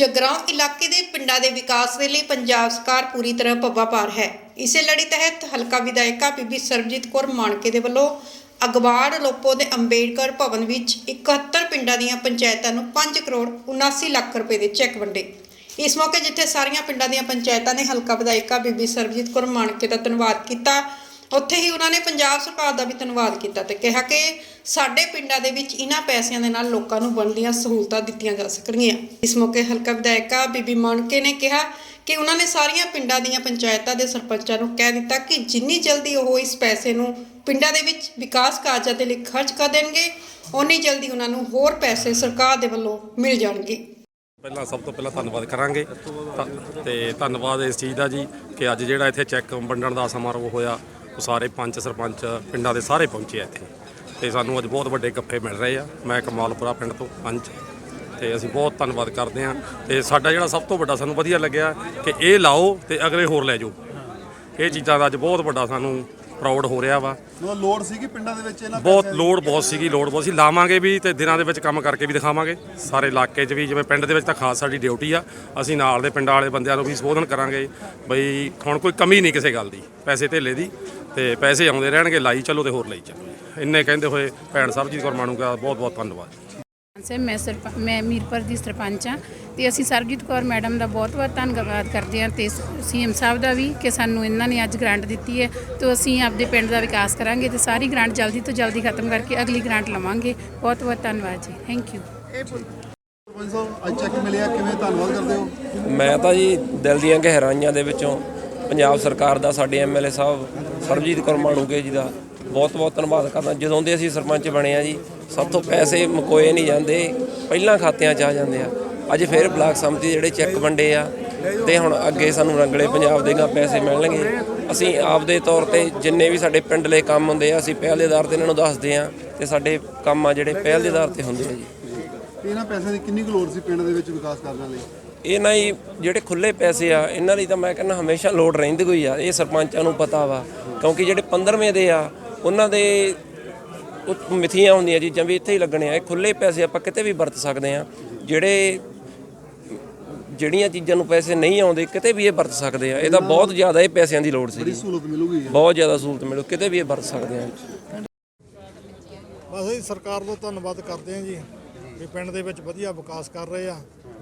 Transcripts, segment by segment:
ਜਗਰਾਉਂ ਇਲਾਕੇ ਦੇ ਪਿੰਡਾਂ ਦੇ ਵਿਕਾਸ ਦੇ ਲਈ ਪੰਜਾਬ ਸਰਕਾਰ ਪੂਰੀ ਤਰ੍ਹਾਂ ਪੱਬਾ ਹੈ। ਇਸੇ ਲੜੀ ਤਹਿਤ ਹਲਕਾ ਵਿਧਾਇਕਾ ਬੀਬੀ ਸਰਬਜੀਤ ਕੌਰ ਮਾਣਕੇ ਦੇ ਵੱਲੋਂ ਅਗਵਾੜ, ਲੋਪੋ ਦੇ ਅੰਬੇਡਕਰ ਭਵਨ ਵਿੱਚ 71 ਪਿੰਡਾਂ ਦੀਆਂ ਪੰਚਾਇਤਾਂ ਨੂੰ 5 ਕਰੋੜ 79 ਲੱਖ ਰੁਪਏ ਦੇ ਚੈੱਕ ਵੰਡੇ। ਇਸ ਮੌਕੇ ਜਿੱਥੇ ਸਾਰੀਆਂ ਪਿੰਡਾਂ ਦੀਆਂ ਪੰਚਾਇਤਾਂ ਨੇ ਹਲਕਾ ਵਿਧਾਇਕਾ ਬੀਬੀ ਸਰਬਜੀਤ ਕੌਰ ਮਾਣਕੇ ਦਾ ਧੰਨਵਾਦ ਕੀਤਾ ਉੱਥੇ ਹੀ ਉਹਨਾਂ ਨੇ ਪੰਜਾਬ ਸਰਕਾਰ ਦਾ ਵੀ ਧੰਨਵਾਦ ਕੀਤਾ ਤੇ ਕਿਹਾ ਕਿ ਸਾਡੇ ਪਿੰਡਾਂ ਦੇ ਵਿੱਚ ਇਹਨਾਂ ਪੈਸਿਆਂ ਦੇ ਨਾਲ ਲੋਕਾਂ ਨੂੰ ਬਣਦੀਆਂ ਸਹੂਲਤਾਂ ਦਿੱਤੀਆਂ ਜਾ ਸਕਣਗੀਆਂ। ਇਸ ਮੌਕੇ ਹਲਕਾ ਵਿਧਾਇਕਾ ਬੀਬੀ ਮਾਣਕੇ ਨੇ ਕਿਹਾ ਕਿ ਉਹਨਾਂ ਨੇ ਸਾਰੀਆਂ ਪਿੰਡਾਂ ਦੀਆਂ ਪੰਚਾਇਤਾਂ ਦੇ ਸਰਪੰਚਾਂ ਨੂੰ ਕਹਿ ਦਿੱਤਾ ਕਿ ਜਿੰਨੀ ਜਲਦੀ ਉਹ ਇਸ ਪੈਸੇ ਨੂੰ ਪਿੰਡਾਂ ਦੇ ਵਿੱਚ ਵਿਕਾਸ ਕਾਰਜਾਂ ਦੇ ਲਈ ਖਰਚ ਕਰ ਦੇਣਗੇ, ਓਨੀ ਜਲਦੀ ਉਹਨਾਂ ਨੂੰ ਹੋਰ ਪੈਸੇ ਸਰਕਾਰ ਦੇ ਵੱਲੋਂ ਮਿਲ ਜਾਣਗੇ। ਪਹਿਲਾਂ ਸਭ ਤੋਂ ਪਹਿਲਾਂ ਧੰਨਵਾਦ ਕਰਾਂਗੇ। ਤੇ ਧੰਨਵਾਦ ਇਸ ਚੀਜ਼ ਦਾ ਜੀ ਕਿ ਅੱਜ ਜਿਹੜਾ ਇੱਥੇ ਚੈੱਕ ਵੰਡਣ ਦਾ ਸਮਾਰੋਹ ਹੋਇਆ ਸਾਰੇ ਪੰਚ ਸਰਪੰਚ ਪਿੰਡਾਂ ਦੇ ਸਾਰੇ ਪਹੁੰਚੇ ਆ ਇੱਥੇ। ਤੇ ਸਾਨੂੰ ਅੱਜ ਬਹੁਤ ਵੱਡੇ ਗੱਫੇ ਮਿਲ ਰਹੇ ਆ। ਮੈਂ ਕਮਾਲਪੁਰਾ ਪਿੰਡ ਤੋਂ ਪੰਚ ਤੇ ਅਸੀਂ ਬਹੁਤ ਧੰਨਵਾਦ ਕਰਦੇ ਹਾਂ। ਤੇ ਸਾਡਾ ਜਿਹੜਾ ਸਭ ਤੋਂ ਵੱਡਾ ਸਾਨੂੰ ਵਧੀਆ ਲੱਗਿਆ ਕਿ ਇਹ ਲਾਓ ਤੇ ਅਗਲੇ ਹੋਰ ਲੈ ਜਾਓ। ਇਹ ਚੀਜ਼ਾਂ ਦਾ ਅੱਜ ਬਹੁਤ ਵੱਡਾ ਸਾਨੂੰ ਪ੍ਰਾਊਡ ਹੋ ਰਿਹਾ ਵਾ। ਮਤਲਬ ਲੋੜ ਸੀਗੀ ਪਿੰਡਾਂ ਦੇ ਵਿੱਚ ਇਹਨਾਂ ਬਹੁਤ? ਲੋੜ ਬਹੁਤ ਸੀਗੀ ਲੋੜ ਬਹੁਤ ਸੀ। ਲਾਵਾਂਗੇ ਵੀ ਤੇ ਦਿਨਾਂ ਦੇ ਵਿੱਚ ਕੰਮ ਕਰਕੇ ਵੀ ਦਿਖਾਵਾਂਗੇ। ਸਾਰੇ ਇਲਾਕੇ 'ਚ ਵੀ ਜਿਵੇਂ ਪਿੰਡ ਦੇ ਵਿੱਚ ਤਾਂ ਖਾਸ ਸਾਡੀ ਡਿਊਟੀ ਆ। ਅਸੀਂ ਨਾਲ ਦੇ ਪਿੰਡਾਂ ਵਾਲੇ ਬੰਦਿਆਂ ਨੂੰ ਵੀ ਸੰਬੋਧਨ ਕਰਾਂਗੇ। ਬਈ ਹੁਣ ਕੋਈ ਕਮੀ ਨਹੀਂ ਕਿਸੇ ਗੱਲ ਦੀ ਪੈਸੇ ਧੇਲੇ ਦੀ। ਤੇ ਪੈਸੇ ਆਉਂਦੇ ਰਹਿਣਗੇ ਲਾਈ ਚੱਲੋ ਤੇ ਹੋਰ ਲਈ ਚੱਲੋ। ਇੰਨੇ ਕਹਿੰਦੇ ਹੋਏ ਭੈਣ ਸਰਬਜੀਤ ਕੌਰ ਮਾਣੂ ਦਾ ਬਹੁਤ ਬਹੁਤ ਧੰਨਵਾਦ। ਸੇ ਮੈਂ ਸਰਪ ਮੈਂ ਮੀਰਪੁਰ ਦੀ ਸਰਪੰਚ ਹਾਂ ਤੇ ਅਸੀਂ ਸਰਬਜੀਤ ਕੌਰ ਮੈਡਮ ਦਾ ਬਹੁਤ ਬਹੁਤ ਧੰਨਵਾਦ ਕਰਦੇ ਹਾਂ ਤੇ ਸੀਐਮ ਸਾਹਿਬ ਦਾ ਵੀ ਕਿ ਸਾਨੂੰ ਇਹਨਾਂ ਨੇ ਅੱਜ ਗ੍ਰਾਂਟ ਦਿੱਤੀ ਹੈ ਤੇ ਅਸੀਂ ਆਪਦੇ ਪਿੰਡ ਦਾ ਵਿਕਾਸ ਕਰਾਂਗੇ ਤੇ ਸਾਰੀ ਗ੍ਰਾਂਟ ਜਲਦੀ ਤੋਂ ਜਲਦੀ ਖਤਮ ਕਰਕੇ ਅਗਲੀ ਗ੍ਰਾਂਟ ਲਵਾਂਗੇ। ਬਹੁਤ ਬਹੁਤ ਧੰਨਵਾਦ ਜੀ। ਥੈਂਕ ਯੂ ਸਰਪੰਚ ਸਾਹਿਬ ਅੱਜ ਚੈੱਕ ਮਿਲਿਆ ਕਿਵੇਂ ਧੰਨਵਾਦ ਕਰਦੇ ਹੋ? ਮੈਂ ਤਾਂ ਜੀ ਦਿਲ ਦੀਆਂ ਗਹਿਰਾਈਆਂ ਦੇ ਵਿੱਚੋਂ ਪੰਜਾਬ ਸਰਕਾਰ ਦਾ ਸਾਡੇ ਐਮਐਲਏ ਸਾਹਿਬ ਸਰਬਜੀਤ ਕੌਰ ਮਾਣੂਕੇ ਜੀ ਦਾ ਬਹੁਤ ਬਹੁਤ ਧੰਨਵਾਦ ਕਰਦਾ। ਜਦੋਂ ਦੇ ਅਸੀਂ ਸਰਪੰਚ ਬਣੇ ਆ ਜੀ ਸਭ ਤੋਂ ਪੈਸੇ ਮੁਕੋਏ ਨਹੀਂ ਜਾਂਦੇ ਪਹਿਲਾਂ ਖਾਤਿਆਂ 'ਚ ਆ ਜਾਂਦੇ ਆ। ਅੱਜ ਫਿਰ ਬਲਾਕ ਸੰਮਤੀ ਜਿਹੜੇ ਚੈੱਕ ਵੰਡੇ ਆ ਤੇ ਹੁਣ ਅੱਗੇ ਸਾਨੂੰ ਰੰਗਲੇ ਪੰਜਾਬ ਦੇ ਗਾ ਪੈਸੇ ਮਿਲਣਗੇ। ਅਸੀਂ ਆਪਦੇ ਤੌਰ ਤੇ ਜਿੰਨੇ ਵੀ ਸਾਡੇ ਪਿੰਡਲੇ ਕੰਮ ਹੁੰਦੇ ਆ ਅਸੀਂ ਪਹਿਲ ਦੇ ਆਧਾਰ ਤੇ ਇਹਨਾਂ ਨੂੰ ਦੱਸਦੇ ਆ ਤੇ ਸਾਡੇ ਕੰਮ ਆ ਜਿਹੜੇ ਪਹਿਲ ਦੇ ਆਧਾਰ ਤੇ ਹੁੰਦੇ ਆ ਜੀ। ਇਹਨਾਂ ਪੈਸਿਆਂ ਦੀ ਕਿੰਨੀ ਕੁ ਲੋੜ ਸੀ ਪਿੰਡ ਦੇ ਵਿੱਚ ਵਿਕਾਸ ਕਰਨ ਲਈ? ਇਹ ਨਾ ਹੀ ਜਿਹੜੇ ਖੁੱਲੇ ਪੈਸੇ ਆ ਇਹਨਾਂ ਦੀ ਤਾਂ ਮੈਂ ਕਹਿੰਦਾ ਹਮੇਸ਼ਾ ਲੋਡ ਰਹਿੰਦੀ ਕੋਈ ਆ ਇਹ ਸਰਪੰਚਾਂ ਨੂੰ ਪਤਾ ਵਾ। ਕਿਉਂਕਿ ਜਿਹੜੇ 15ਵੇਂ ਦੇ ਆ ਉਹਨਾਂ ਦੇ ਉਹ ਮਿਥੀਆਂ ਹੁੰਦੀਆਂ ਚੀਜ਼ਾਂ ਵੀ ਇੱਥੇ ਹੀ ਲੱਗਣੇ ਆ। ਇਹ ਖੁੱਲੇ ਪੈਸੇ ਆਪਾਂ ਕਿਤੇ ਵੀ ਵਰਤ ਸਕਦੇ ਆ ਜਿਹੜੇ ਜਿਹੜੀਆਂ ਚੀਜ਼ਾਂ ਨੂੰ ਪੈਸੇ ਨਹੀਂ ਆਉਂਦੇ ਕਿਤੇ ਵੀ ਇਹ ਵਰਤ ਸਕਦੇ ਆ। ਇਹਦਾ ਬਹੁਤ ਜ਼ਿਆਦਾ ਇਹ ਪੈਸਿਆਂ ਦੀ ਲੋੜ ਸੀ ਬੜੀ ਸਹੂਲਤ ਮਿਲੂਗੀ ਬਹੁਤ ਜ਼ਿਆਦਾ ਸਹੂਲਤ ਮਿਲੂ। ਕਿਤੇ ਵੀ ਇਹ ਵਰਤ ਸਕਦੇ ਆ। ਬਸ ਅਸੀਂ ਸਰਕਾਰ ਦਾ ਧੰਨਵਾਦ ਕਰਦੇ ਹਾਂ ਜੀ। ਵੀ ਪਿੰਡ ਦੇ ਵਿੱਚ ਵਧੀਆ ਵਿਕਾਸ ਕਰ ਰਹੇ ਆ।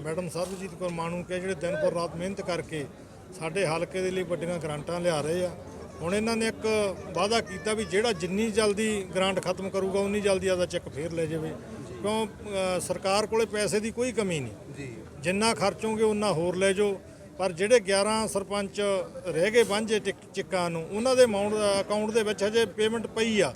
ਮੈਡਮ ਸਰਬਜੀਤ ਕੌਰ ਮਾਣੂ ਕੇ ਜਿਹੜੇ ਦਿਨ ਪਰ ਰਾਤ ਮਿਹਨਤ ਕਰਕੇ ਸਾਡੇ ਹਲਕੇ ਦੇ ਲਈ ਵੱਡੀਆਂ ਗ੍ਰਾਂਟਾਂ ਲਿਆ ਰਹੇ ਆ। ਹੁਣ ਇਹਨਾਂ ਨੇ ਇੱਕ ਵਾਅਦਾ ਕੀਤਾ ਵੀ ਜਿਹੜਾ ਜਿੰਨੀ ਜਲਦੀ ਗ੍ਰਾਂਟ ਖਤਮ ਕਰੂਗਾ ਉਨੀ ਜਲਦੀ ਆਦਾ ਚੈੱਕ ਫੇਰ ਲੈ ਜਾਵੇ। ਕਿਉਂ ਸਰਕਾਰ ਕੋਲੇ ਪੈਸੇ ਦੀ ਕੋਈ ਕਮੀ ਨਹੀਂ। ਜੀ। ਜਿੰਨਾ ਖਰਚੋਗੇ ਉਨਾ ਹੋਰ ਲੈ ਜਾਓ। ਪਰ ਜਿਹੜੇ 11 ਸਰਪੰਚ ਰਹਿ ਗਏ ਵਾਂਝੇ ਚਿੱਕਾਂ ਨੂੰ ਉਹਨਾਂ ਦੇ ਅਮਾਉਂਟ ਅਕਾਊਂਟ ਦੇ ਵਿੱਚ ਹਜੇ ਪੇਮੈਂਟ ਪਈ ਆ।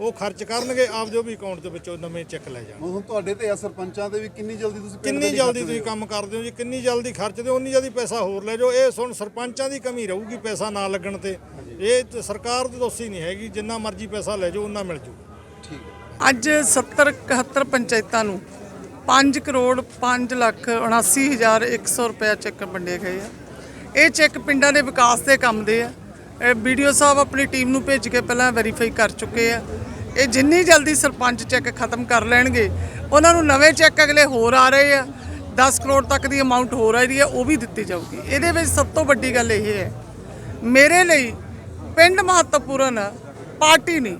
ਉਹ ਖਰਚ ਕਰਨਗੇ ਆਪ ਜੋ ਵੀ ਅਕਾਊਂਟ ਦੇ ਵਿੱਚੋਂ ਨਵੇਂ ਚੈੱਕ ਲੈ ਜਾਣ ਹੁਣ ਤੁਹਾਡੇ ਤੇ ਆ ਸਰਪੰਚਾਂ ਤੇ ਵੀ ਕਿੰਨੀ ਜਲਦੀ ਤੁਸੀਂ ਪਿੰਡ ਕਿੰਨੀ ਜਲਦੀ ਤੁਸੀਂ ਕੰਮ ਕਰਦੇ ਹੋ ਜੀ ਕਿੰਨੀ ਜਲਦੀ ਖਰਚਦੇ ਹੋ ਉਨੀ ਜਲਦੀ ਪੈਸਾ ਹੋਰ ਲੈ ਜਾਓ। ਇਹ ਸੁਣ ਸਰਪੰਚਾਂ ਦੀ ਕਮੀ ਰਹੂਗੀ ਪੈਸਾ ਨਾ ਲੱਗਣ ਤੇ। ਇਹ ਤੇ ਸਰਕਾਰ ਦੀ ਦੋਸੀ ਨਹੀਂ ਹੈਗੀ ਜਿੰਨਾ ਮਰਜ਼ੀ ਪੈਸਾ ਲੈ ਜਾਓ ਉਹਨਾਂ ਮਿਲ ਜੂ ਅੱਜ 70 71 ਪੰਚਾਇਤਾਂ ਨੂੰ 5 ਕਰੋੜ 5 ਲੱਖ 79 ਹਜ਼ਾਰ 100 ਰੁਪਏ ਚੈੱਕ ਵੰਡੇ ਗਏ ਆ। ਇਹ ਚੈੱਕ ਪਿੰਡਾਂ ਦੇ ਵਿਕਾਸ ਦੇ ਕੰਮ ਦੇ ਆ। ਵੀਡੀਓ ਸਾਹਿਬ ਆਪਣੀ ਟੀਮ ਨੂੰ ਭੇਜ ਕੇ ਪਹਿਲਾਂ ਵੈਰੀਫਾਈ ਕਰ ਚੁੱਕੇ ਆ। ਇਹ ਜਿੰਨੀ ਜਲਦੀ ਸਰਪੰਚ ਚੈੱਕ ਖਤਮ ਕਰ ਲੈਣਗੇ ਉਹਨਾਂ ਨੂੰ ਨਵੇਂ ਚੈੱਕ ਅਗਲੇ ਹੋਰ ਆ ਰਹੇ ਆ 10 ਕਰੋੜ ਤੱਕ ਦੀ ਅਮਾਉਂਟ ਹੋ ਰਹੀ ਹੈ ਉਹ ਵੀ ਦਿੱਤੀ ਜਾਊਗੀ। ਇਹਦੇ ਵਿੱਚ ਸਭ ਤੋਂ ਵੱਡੀ ਗੱਲ ਇਹ ਹੈ ਮੇਰੇ ਲਈ ਪਿੰਡ ਮਹੱਤਵਪੂਰਨ ਪਾਰਟੀ ਨਹੀਂ।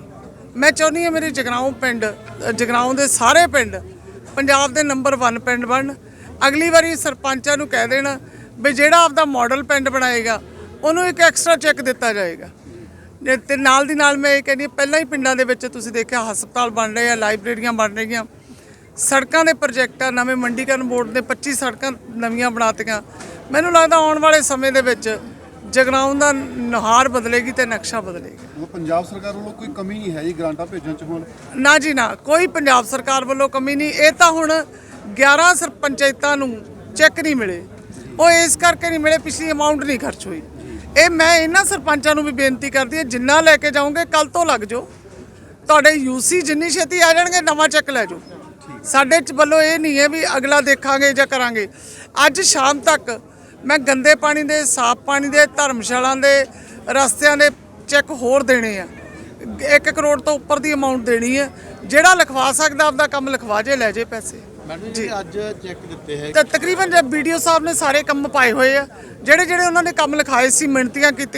ਮੈਂ ਚਾਹੁੰਦੀ ਹਾਂ ਮੇਰੇ ਜਗਰਾਉਂ ਪਿੰਡ ਅ, ਜਗਰਾਉਂ ਦੇ ਸਾਰੇ ਪਿੰਡ ਪੰਜਾਬ ਦੇ ਨੰਬਰ 1 ਪਿੰਡ ਬਣ। ਅਗਲੀ ਵਾਰੀ ਸਰਪੰਚਾਂ ਨੂੰ ਕਹਿ ਦੇਣਾ ਵੀ ਜਿਹੜਾ ਆਪਦਾ ਮਾਡਲ ਪਿੰਡ ਬਣਾਏਗਾ ਉਹਨੂੰ ਇੱਕ ਐਕਸਟਰਾ ਚੈੱਕ ਦਿੱਤਾ ਜਾਏਗਾ। ਤੇ- ਨਾਲ ਦੀ ਨਾਲ ਮੈਂ ਇਹ ਕਹਿੰਦੀ ਪਹਿਲਾਂ ਹੀ ਪਿੰਡਾਂ ਦੇ ਵਿੱਚ ਤੁਸੀਂ ਦੇਖਿਆ ਹਸਪਤਾਲ ਬਣ ਰਹੇ ਆ ਲਾਇਬ੍ਰੇਰੀਆਂ ਬਣ ਰਹੀਆਂ। ਸੜਕਾਂ ਦੇ ਪ੍ਰੋਜੈਕਟ ਆ ਨਵੇਂ ਮੰਡੀਕਰਨ ਬੋਰਡ ਦੇ 25 ਸੜਕਾਂ ਨਵੀਆਂ ਬਣਾਤੀਆਂ ਮੈਨੂੰ ਲੱਗਦਾ ਆਉਣ ਵਾਲੇ ਸਮੇਂ ਦੇ ਵਿੱਚ ਜਗਰਾਉਂ ਦਾ ਨੁਹਾਰ ਬਦਲੇਗੀ ਤੇ ਨਕਸ਼ਾ ਬਦਲੇਗਾ। ਪੰਜਾਬ ਸਰਕਾਰ ਵੱਲੋਂ ਕੋਈ ਕਮੀ ਨਹੀਂ ਹੈ ਜੀ ਗ੍ਰਾਂਟਾਂ ਭੇਜਣ ਚ ਹੁਣ? ਨਾ ਜੀ ਨਾ ਕੋਈ ਪੰਜਾਬ ਸਰਕਾਰ ਵੱਲੋਂ ਕਮੀ ਨਹੀਂ। ਇਹ ਤਾਂ ਹੁਣ 11 ਸਰ ਪੰਚਾਇਤਾਂ ਨੂੰ ਚੈੱਕ ਨਹੀਂ ਮਿਲੇ। ਉਹ ਇਸ ਕਰਕੇ ਨਹੀਂ ਮਿਲੇ ਪਿਛਲੀ ਅਮਾਉਂਟ ਨਹੀਂ ਖਰਚ ਹੋਈ। ਇਹ ਮੈਂ ਇਹਨਾਂ ਸਰਪੰਚਾਂ ਨੂੰ ਵੀ ਬੇਨਤੀ ਕਰਦੀ ਹਾਂ, ਜਿੰਨਾ ਲੈ ਕੇ ਜਾਓਗੇ ਕੱਲ ਤੋਂ ਲੱਗ ਜਾਓ। ਤੁਹਾਡੇ ਯੂਸੀ ਜਿੰਨੀ ਛੇਤੀ ਆ ਜਾਣਗੇ, ਨਵਾਂ ਚੈੱਕ ਲੈ ਜਾਓ। ਸਾਡੇ ਚ ਵੱਲੋਂ ਇਹ ਨਹੀਂ ਹੈ ਵੀ ਅਗਲਾ ਦੇਖਾਂਗੇ ਜਾਂ ਕਰਾਂਗੇ। ਅੱਜ ਸ਼ਾਮ ਤੱਕ ਮੈਂ ਗੰਦੇ ਪਾਣੀ ਦੇ, ਸਾਫ਼ ਪਾਣੀ ਦੇ, ਧਰਮਸ਼ਾਲਾ ਦੇ ਰਸਤਿਆਂ ਦੇ ਚੈੱਕ ਹੋਰ ਦੇਣੇ ਆ। 1 ਕਰੋੜ ਤੋਂ ਉੱਪਰ ਦੀ ਅਮਾਉਂਟ ਦੇਣੀ ਹੈ। ਜਿਹੜਾ ਲਿਖਵਾ ਸਕਦਾ, ਆਪਦਾ ਕੰਮ ਲਿਖਵਾ ਜੇ, ਲੈ ਜੇ ਪੈਸੇ। ਮੈਡਮ ਜੀ ਅੱਜ ਚੈੱਕ ਦਿੱਤੇ ਹੈ ਤਕਰੀਬਨ ਵੀਡੀਓ ਸਾਹਿਬ ਨੇ ਸਾਰੇ ਕੰਮ ਪਾਏ ਹੋਏ ਆ। ਜਿਹੜੇ ਜਿਹੜੇ ਉਹਨਾਂ ਨੇ ਕੰਮ ਲਿਖਾਏ ਸੀ ਮਿਹਨਤੀਆਂ ਕੀਤੀ